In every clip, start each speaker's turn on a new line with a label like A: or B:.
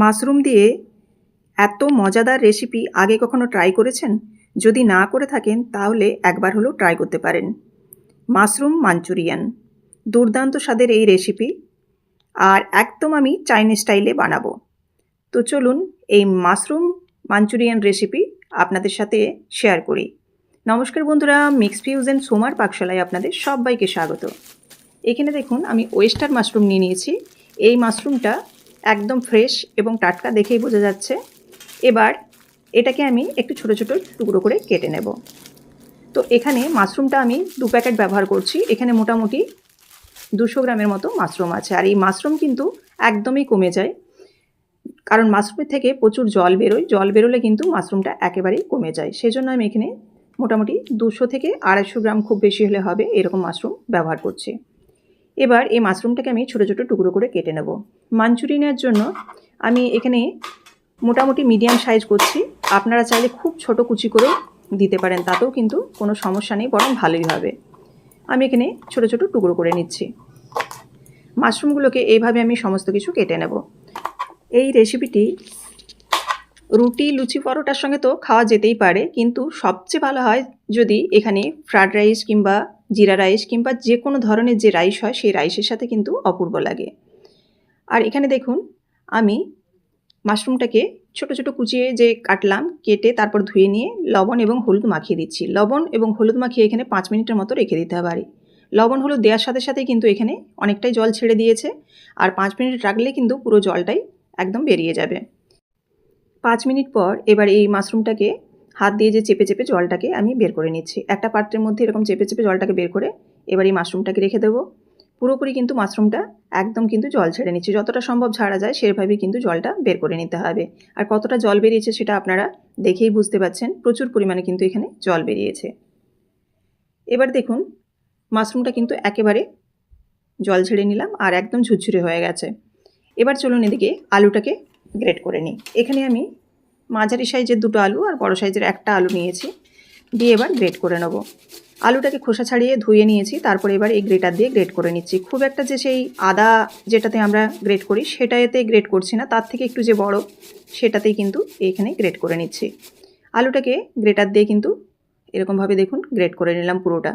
A: Mushroom দিয়ে এত মজাদার রেসিপি আগে কখনো ট্রাই করেছেন? যদি না করে থাকেন, তাহলে একবার হলেও ট্রাই করতে পারেন। Mushroom manchurian. দুর্দান্ত স্বাদের এই রেসিপি আর একদম আমি চাইনিজ স্টাইলে বানাবো। তো চলুন এই মাশরুম মাঞ্চুরিয়ান রেসিপি আপনাদের সাথে শেয়ার করি। নমস্কার বন্ধুরা মিক্স ফিউজেন সোমার পাকশালায় আপনাদের সবাইকে স্বাগত। এখানে দেখুন, আমি ওয়েস্টার মাশরুম নিয়ে নিয়েছি। এই মাশরুমটা একদম ফ্রেশ এবং টাটকা দেখেই বোঝা যাচ্ছে। এবার এটাকে আমি একটু ছোট ছোট টুকরো করে কেটে নেব। তো এখানে মাশরুমটা আমি দু প্যাকেট ব্যবহার করছি। এখানে মোটামুটি দুশো গ্রামের মতো মাশরুম আছে। আর এই মাশরুম কিন্তু একদমই কমে যায়। কারণ মাশরুমের থেকে প্রচুর জল বেরোয়। জল বেরোলে কিন্তু মাশরুমটা একেবারেই কমে যায়। সেজন্য আমি এখানে মোটামুটি দুশো থেকে আড়াইশো গ্রাম খুব বেশি হলে হবে এরকম মাশরুম ব্যবহার করছি। এবার এই মাশরুমটাকে আমি ছোটো ছোটো টুকরো করে কেটে নেব। মাঞ্চুরিয়ানের জন্য আমি এখানে মোটামুটি মিডিয়াম সাইজ করছি। আপনারা চাইলে খুব ছোট কুচি করেও দিতে পারেন, তাতেও কিন্তু কোনো সমস্যা নেই, বরং ভালোই হবে। আমি এখানে ছোট ছোট টুকরো করে নিচ্ছি। মাশরুমগুলোকে এইভাবে আমি সমস্ত কিছু কেটে নেব। এই রেসিপিটি রুটি, লুচি, পরোটার সঙ্গে তো খাওয়া যেতেই পারে, কিন্তু সবচেয়ে ভালো হয় যদি এখানে ফ্রায়েড রাইস কিংবা জিরা রাইস কিংবা যে কোনো ধরনের যে রাইস হয়, সেই রাইসের সাথে কিন্তু অপূর্ব লাগে। আর এখানে দেখুন, আমি মাশরুমটাকে ছোট ছোট কুচিয়ে যে কাটলাম, কেটে তারপর ধুয়ে নিয়ে লবণ এবং হলুদ মাখিয়ে দিচ্ছি। লবণ এবং হলুদ মাখিয়ে এখানে পাঁচ মিনিটের মতো রেখে দিতে পারি। লবণ হলুদ দেওয়ার সাথে সাথেই কিন্তু এখানে অনেকটাই জল ছেড়ে দিয়েছে। আর পাঁচ মিনিট রাখলে কিন্তু পুরো জলটাই একদম বেরিয়ে যাবে। পাঁচ মিনিট পর এবার এই মাশরুমটাকে হাত দিয়ে যে চেপে চেপে জলটাকে আমি বের করে নিচ্ছি। একটা পাত্রের মধ্যে এরকম চেপে চেপে জলটাকে বের করে এবার এই মাশরুমটাকে রেখে দেবো। পুরোপুরি কিন্তু মাশরুমটা একদম কিন্তু জল ছেড়ে নিচ্ছি। যতটা সম্ভব ছাড়া যায় সেভাবেই কিন্তু জলটা বের করে নিতে হবে। আর কতটা জল বেরিয়েছে সেটা আপনারা দেখেই বুঝতে পারছেন প্রচুর পরিমাণে কিন্তু এখানে জল বেরিয়েছে। এবার দেখুন, মাশরুমটা কিন্তু একেবারে জল ছেড়ে নিলাম আর একদম ঝুরঝুরে হয়ে গেছে। এবার চলুন এদিকে আলুটাকে গ্রেট করে নিই। এখানে আমি মাঝারি সাইজের দুটো আলু আর বড় সাইজের একটা আলু নিয়েছি। দিয়ে এবার গ্রেট করে নেব। আলুটাকে খোসা ছাড়িয়ে ধুয়ে নিয়েছি, তারপরে এবার এই গ্রেটার দিয়ে গ্রেট করে নিচ্ছি। খুব একটা যে সেই আদা যেটাতে আমরা গ্রেট করি সেটা এতে গ্রেট করছি না, তার থেকে একটু যে বড়, সেটাতেই কিন্তু এইখানে গ্রেট করে নিচ্ছি। আলুটাকে গ্রেটার দিয়ে কিন্তু এরকমভাবে দেখুন গ্রেট করে নিলাম পুরোটা।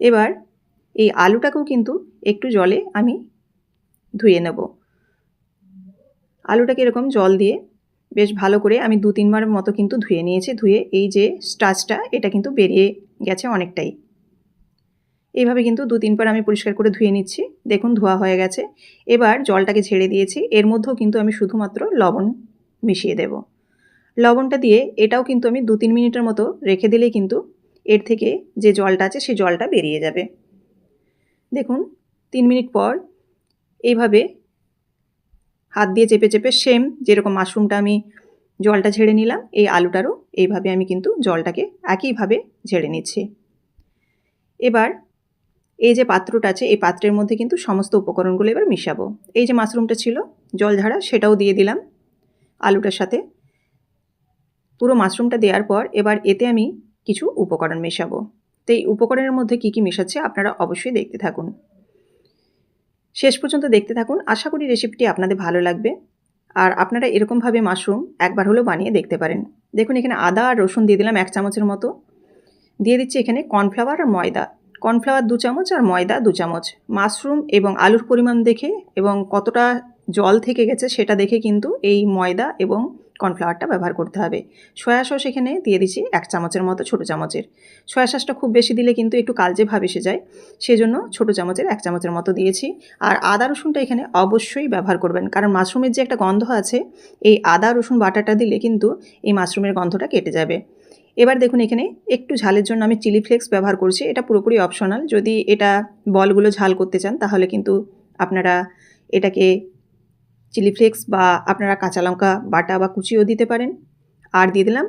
A: এবার এই আলুটাকেও কিন্তু একটু জলে আমি ধুয়ে নেব। আলুটাকে এরকম জল দিয়ে বেশ ভালো করে আমি দু তিনবার মতো কিন্তু ধুয়ে নিয়েছি, ধুয়ে এই যে স্টাচটা এটা কিন্তু বেরিয়ে গেছে অনেকটাই। এইভাবে কিন্তু দু তিনবার আমি পরিষ্কার করে ধুয়ে নিচ্ছি, দেখুন ধোয়া হয়ে গেছে। এবার জলটাকে ছেড়ে দিয়েছি, এর মধ্যেও কিন্তু আমি শুধুমাত্র লবণ মিশিয়ে দেব। লবণটা দিয়ে এটাও কিন্তু আমি দু তিন মিনিটের মতো রেখে দিলেই কিন্তু এর থেকে যে জলটা আছে সেই জলটা বেরিয়ে যাবে। দেখুন, তিন মিনিট পর এইভাবে হাত দিয়ে চেপে চেপে সেম যেরকম মাশরুমটা আমি জলটা ঝেড়ে নিলাম, এই আলুটারও এইভাবে আমি কিন্তু জলটাকে একইভাবে ঝেড়ে নিচ্ছি। এবার এই যে পাত্রটা আছে, এই পাত্রের মধ্যে কিন্তু সমস্ত উপকরণগুলো এবার মিশাবো। এই যে মাশরুমটা ছিল, জল ঝাড়া, সেটাও দিয়ে দিলাম আলুটার সাথে। পুরো মাশরুমটা দেওয়ার পর এবার এতে আমি কিছু উপকরণ মেশাবো। তো এই উপকরণের মধ্যে কী কী মেশাচ্ছে আপনারা অবশ্যই দেখতে থাকুন। শেষ পর্যন্ত দেখতে থাকুন। আশা করি রেসিপিটি আপনাদের ভালো লাগবে। আর আপনারা এরকমভাবে মাশরুম একবার হলেও বানিয়ে দেখতে পারেন। দেখুন, এখানে আদা আর রসুন দিয়ে দিলাম এক চামচের মতো। দিয়ে দিচ্ছি এখানে কর্নফ্লাওয়ার আর ময়দা। কর্নফ্লাওয়ার দু চামচ আর ময়দা দু চামচ। মাশরুম এবং আলুর পরিমাণ দেখে এবং কতটা জল থেকে গেছে সেটা দেখে কিন্তু এই ময়দা এবং কর্নফ্লাওয়ারটা ব্যবহার করতে হবে। সয়া সস এখানে দিয়ে দিচ্ছি এক চামচের মতো ছোটো চামচের। সয়া সসটা খুব বেশি দিলে কিন্তু একটু কালচে ভাব এসে যায়, সেজন্য ছোটো চামচের এক চামচের মতো দিয়েছি। আর আদা রসুনটা এখানে অবশ্যই ব্যবহার করবেন, কারণ মাশরুমের যে একটা গন্ধ আছে, এই আদা রসুন বাটাটা দিলে কিন্তু এই মাশরুমের গন্ধটা কেটে যাবে। এবার দেখুন এখানে একটু ঝালের জন্য আমি চিলি ফ্লেক্স ব্যবহার করছি, এটা পুরোপুরি অপশনাল। যদি এটা বলগুলো ঝাল করতে চান, তাহলে কিন্তু আপনারা এটাকে চিলি ফ্লেক্স বা আপনারা কাঁচা লঙ্কা, বাটা বা কুচিও দিতে পারেন। আর দিয়ে দিলাম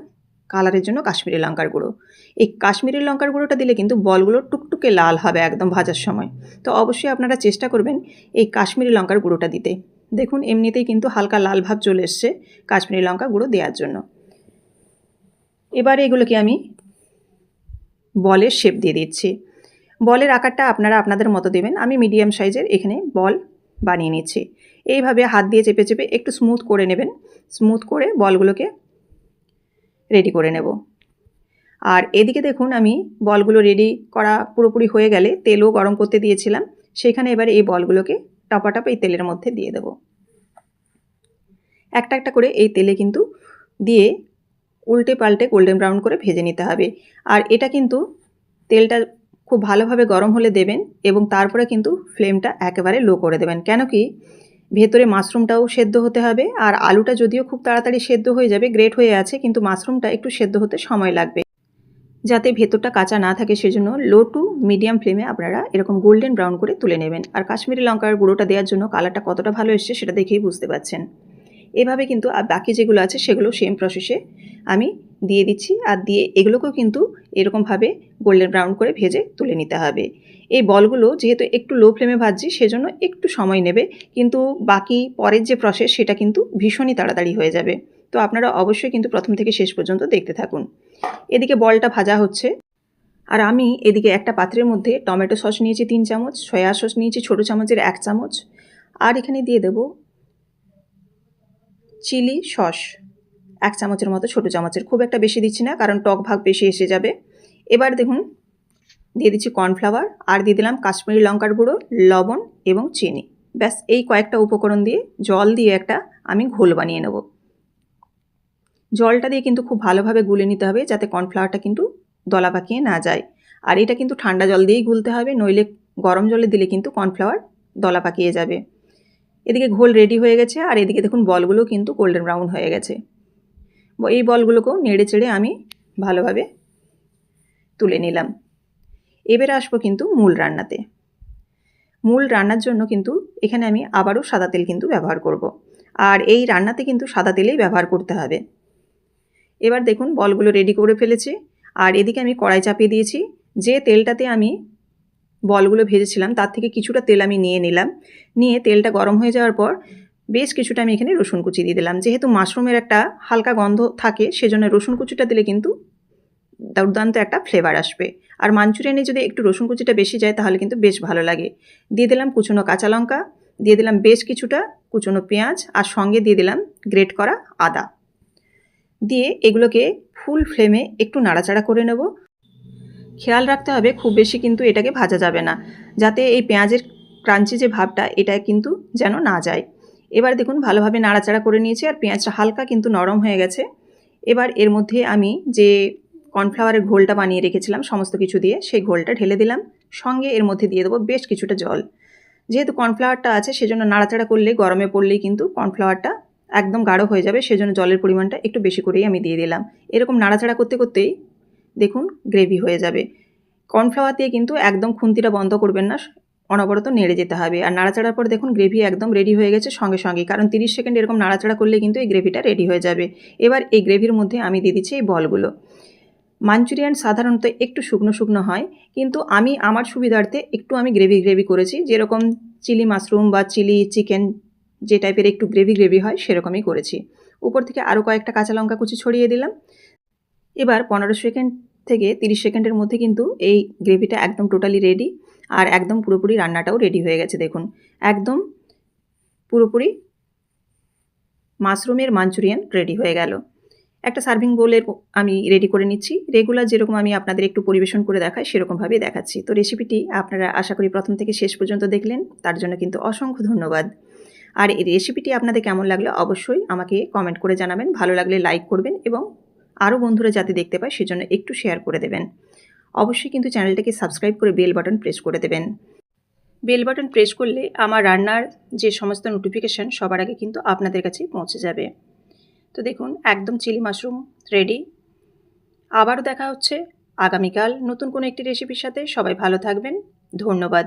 A: কালারের জন্য কাশ্মীরি লঙ্কার গুঁড়ো। এই কাশ্মীরি লঙ্কার গুঁড়োটা দিলে কিন্তু বলগুলো টুকটুকে লাল হবে একদম ভাজার সময়। তো অবশ্যই আপনারা চেষ্টা করবেন এই কাশ্মীরি লঙ্কার গুঁড়োটা দিতে। দেখুন, এমনিতেই কিন্তু হালকা লাল ভাব চলে এসছে কাশ্মীরি লঙ্কা গুঁড়ো দেওয়ার জন্য। এবার এগুলোকে আমি বলের শেপ দিয়ে দিচ্ছি। বলের আকারটা আপনারা আপনাদের মতো দেবেন। আমি মিডিয়াম সাইজের এখানে বল বানিয়ে নিচ্ছি। এইভাবে হাত দিয়ে চেপে চেপে একটু স্মুথ করে নেবেন। স্মুথ করে বলগুলোকে রেডি করে নেব। আর এদিকে দেখুন আমি বলগুলো রেডি করা পুরোপুরি হয়ে গেলে তেলও গরম করতে দিয়েছিলাম। সেখানে এবার এই বলগুলোকে টপাটপ এই তেলের মধ্যে দিয়ে দেব। একটা একটা করে এই তেলে কিন্তু দিয়ে উল্টে পাল্টে গোল্ডেন ব্রাউন করে ভেজে নিতে হবে। আর এটা কিন্তু তেলটা খুব ভালোভাবে গরম হলে দেবেন এবং তারপরে কিন্তু ফ্লেমটা একেবারে লো করে দেবেন। কেন কি ভেতরে মাশরুমটাও সেদ্ধ হতে হবে, আর আলুটা যদিও খুব তাড়াতাড়ি সেদ্ধ হয়ে যাবে, গ্রেট হয়ে আছে, কিন্তু মাশরুমটা একটু সেদ্ধ হতে সময় লাগবে। যাতে ভেতরটা কাঁচা না থাকে, সেজন্য লো টু মিডিয়াম ফ্লেমে আপনারা এরকম গোল্ডেন ব্রাউন করে তুলে নেবেন। আর কাশ্মীরি লঙ্কার গুঁড়োটা দেওয়ার জন্য কালারটা কতটা ভালো এসছে সেটা দেখেই বুঝতে পারছেন। এভাবে কিন্তু বাকি যেগুলো আছে সেগুলো সেম প্রসেসে আমি দিয়ে দিচ্ছি আর দিয়ে এগুলোকেও কিন্তু এরকমভাবে গোল্ডেন ব্রাউন করে ভেজে তুলে নিতে হবে। এই বলগুলো যেহেতু একটু লো ফ্লেমে ভাজছি সেজন্য একটু সময় নেবে, কিন্তু বাকি পরের যে প্রসেস সেটা কিন্তু ভীষণই তাড়াতাড়ি হয়ে যাবে। তো আপনারা অবশ্যই কিন্তু প্রথম থেকে শেষ পর্যন্ত দেখতে থাকুন। এদিকে বলটা ভাজা হচ্ছে। আর আমি এদিকে একটা পাত্রের মধ্যে টমেটো সস নিয়েছি তিন চামচ, সয়া সস নিয়েছি ছোটো চামচের এক চামচ, আর এখানে দিয়ে দেব চিলি সস। এক চামচের মতো ছোটো চামচের খুব একটা বেশি দিচ্ছি না, কারণ টক ভাগ বেশি এসে যাবে। এবার দেখুন, দিয়ে দিচ্ছি কর্নফ্লাওয়ার, আর দিয়ে দিলাম কাশ্মীরি লঙ্কার গুঁড়ো, লবণ এবং চিনি। ব্যাস, এই কয়েকটা উপকরণ দিয়ে, জল দিয়ে একটা আমি ঘোল বানিয়ে নেব। জলটা দিয়ে কিন্তু খুব ভালোভাবে গুলে নিতে হবে, যাতে কর্নফ্লাওয়ারটা কিন্তু দলা পাকিয়ে না যায়। আর এটা কিন্তু ঠান্ডা জল দিয়েই গুলতে হবে, নইলে গরম জলে দিলে কিন্তু কর্নফ্লাওয়ার দলা পাকিয়ে যাবে। এদিকে ঘোল রেডি হয়ে গেছে, আর এদিকে দেখুন বলগুলো কিন্তু গোল্ডেন ব্রাউন হয়ে গেছে। এই বলগুলোকেও নেড়ে চেড়ে আমি ভালোভাবে তুলে নিলাম। এবারে আসব কিন্তু মূল রান্নাতে। মূল রান্নার জন্য কিন্তু এখানে আমি আবারও সাদা তেল কিন্তু ব্যবহার করব। আর এই রান্নাতে কিন্তু সাদা তেলেই ব্যবহার করতে হবে। এবার দেখুন বলগুলো রেডি করে ফেলেছি। আর এদিকে আমি কড়াই চাপিয়ে দিয়েছি। যে তেলটাতে আমি বলগুলো ভেজেছিলাম, তার থেকে কিছুটা তেল আমি নিয়ে নিলাম। নিয়ে তেলটা গরম হয়ে যাওয়ার পর বেশ কিছুটা আমি এখানে রসুন কুচি দিয়ে দিলাম। যেহেতু মাশরুমের একটা হালকা গন্ধ থাকে, সেজন্য রসুন কুচিটা দিলে কিন্তু দুর্দান্ত একটা ফ্লেভার আসবে। আর মাঞ্চুরিয়ানে যদি একটু রসুন কুচিটা বেশি যায়, তাহলে কিন্তু বেশ ভালো লাগে। দিয়ে দিলাম কুচনো কাঁচা লঙ্কা, দিয়ে দিলাম বেশ কিছুটা কুচনো পেঁয়াজ, আর সঙ্গে দিয়ে দিলাম গ্রেট করা আদা। দিয়ে এগুলোকে ফুল ফ্লেমে একটু নাড়াচাড়া করে নেব। খেয়াল রাখতে হবে, খুব বেশি কিন্তু এটাকে ভাজা যাবে না। যাতে এই পেঁয়াজের ক্রাঞ্চি যে ভাবটা, এটা কিন্তু যেন না যায়। এবার দেখুন ভালোভাবে নাড়াচাড়া করে নিয়েছি আর পেঁয়াজটা হালকা কিন্তু নরম হয়ে গেছে। এবার এর মধ্যে আমি যে কর্নফ্লাওয়ারের ঘোলটা বানিয়ে রেখেছিলাম সমস্ত কিছু দিয়ে, সেই ঘোলটা ঢেলে দিলাম। সঙ্গে এর মধ্যে দিয়ে দেবো বেশ কিছুটা জল। যেহেতু কর্নফ্লাওয়ারটা আছে, সেজন্য নাড়াচাড়া করলে, গরমে পড়লেই কিন্তু কর্নফ্লাওয়ারটা একদম গাঢ় হয়ে যাবে, সেজন্য জলের পরিমাণটা একটু বেশি করেই আমি দিয়ে দিলাম। এরকম নাড়াচাড়া করতে করতেই দেখুন গ্রেভি হয়ে যাবে। কর্নফ্লাওয়ার দিয়ে কিন্তু একদম খুন্তিটা বন্ধ করবেন না অনবরত নেড়ে যেতে হবে। আর নাড়াচাড়ার পর দেখুন গ্রেভি একদম রেডি হয়ে গেছে সঙ্গে সঙ্গে। কারণ তিরিশ সেকেন্ড এরকম নাড়াচাড়া করলে কিন্তু এই গ্রেভিটা রেডি হয়ে যাবে। এবার এই গ্রেভির মধ্যে আমি দিয়ে দিচ্ছি এই বলগুলো। মাঞ্চুরিয়ান সাধারণত একটু শুকনো শুকনো হয়, কিন্তু আমি আমার সুবিধার্থে একটু আমি গ্রেভি গ্রেভি করেছি। যেরকম চিলি মাশরুম বা চিলি চিকেন যে টাইপের একটু গ্রেভি গ্রেভি হয়, সেরকমই করেছি। উপর থেকে আরও কয়েকটা কাঁচা লঙ্কা কুচি ছড়িয়ে দিলাম। এবার পনেরো সেকেন্ড থেকে তিরিশ সেকেন্ডের মধ্যে কিন্তু এই গ্রেভিটা একদম টোটালি রেডি আর একদম পুরোপুরি রান্নাটাও রেডি হয়ে গেছে, দেখুন। একদম পুরোপুরি মাশরুমের মাঞ্চুরিয়ান রেডি হয়ে গেল। একটা সার্ভিং বোলের আমি রেডি করে নিচ্ছি। রেগুলার যেরকম আমি আপনাদের একটু পরিবেশন করে দেখাই, সেরকমভাবেই দেখাচ্ছি। তো রেসিপিটি আপনারা আশা করি প্রথম থেকে শেষ পর্যন্ত দেখলেন, তার জন্য কিন্তু অসংখ্য ধন্যবাদ। আর এই রেসিপিটি আপনাদের কেমন লাগল অবশ্যই আমাকে কমেন্ট করে জানাবেন। ভালো লাগলে লাইক করবেন এবং আরও বন্ধুরা যাতে দেখতে পায়, সেজন্য একটু শেয়ার করে দেবেন। অবশ্যই কিন্তু চ্যানেলটাকে সাবস্ক্রাইব করে বেল বাটন প্রেস করে দেবেন। বেল বাটন প্রেস করলে আমার রান্নার যে সমস্ত নোটিফিকেশান সবার আগে কিন্তু আপনাদের কাছে পৌঁছে যাবে। তো দেখুন, একদম চিলি মাশরুম রেডি আবারও দেখা হচ্ছে। আগামীকাল নতুন কোনো একটি রেসিপির সাথে। সবাই ভালো থাকবেন। ধন্যবাদ।